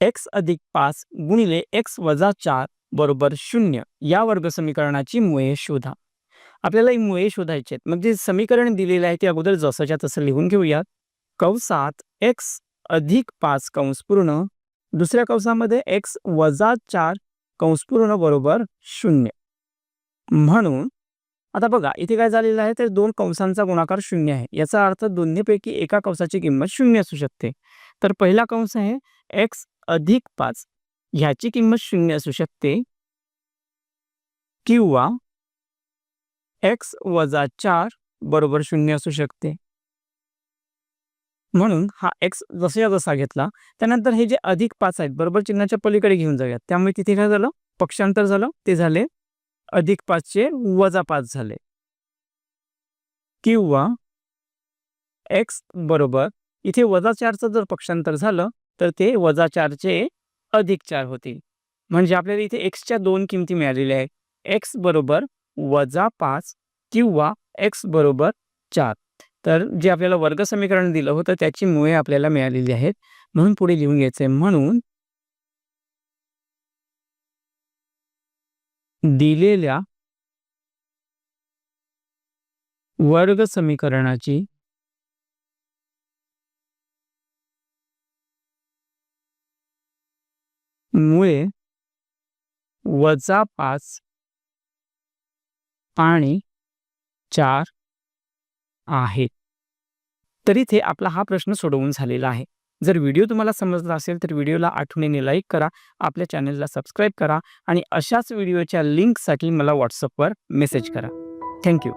X अधिक पाच गुणिले एक्स वजा चार बरोबर शून्य. या वर्ग समीकरणाची मुळे शोधा. आपल्याला ही मुळे शोधायची आहेत. मग जे समीकरण दिलेलं आहे ते अगोदर जसंच्या तसं लिहून घेऊयात. कंसात एक्स अधिक पाच कंस पूर्ण दुसऱ्या कंसामध्ये एक्स वजा चार कंस पूर्ण बरोबर शून्य. म्हणून आता बघा इथे काय झालेलं आहे? तर दोन कंसांचा गुणाकार शून्य आहे. याचा अर्थ दोन्हीपैकी एका कंसाची किंमत शून्य असू शकते. तर पहिला कंस आहे एक्स अधिक पाच ह्याची किंमत शून्य असू शकते. किंवा एक्स वजा चार बरोबर शून्य असू शकते. म्हणून हा एक्स जसा जसा घेतला त्यानंतर हे जे अधिक पाच आहेत बरोबर चिन्हाच्या पलीकडे घेऊन जाऊयात. त्यामुळे तिथे काय झालं? पक्षांतर झालं. ते झाले अधिक पाचचे वजा पाच झाले. किंवा एक्स बरोबर इथे वजा चारचं जर पक्षांतर झालं तर ते वजा चारचे अधिक चार होतील. म्हणजे आपल्याला इथे एक्सच्या दोन किमती मिळालेल्या आहेत. एक्स बरोबर वजा पाच किंवा एक्स बरोबर चार. तर जे आपल्याला वर्ग समीकरण दिलं होतं त्याची मुळे आपल्याला मिळालेली आहेत. म्हणून पुढे लिहून घ्यायचंय म्हणून दिलेल्या वर्ग समीकरणाची मुळे वजा पाच आणि चार आहे. तर इथे आपला हा प्रश्न सोडवून झालेला आहे. जर व्हिडिओ तुम्हाला समजला असेल तर व्हिडिओला आठवणीने लाईक करा आपल्या चॅनलला सबस्क्राईब करा आणि अशाच व्हिडिओच्या लिंकसाठी मला व्हॉट्सअपवर मेसेज करा. थँक्यू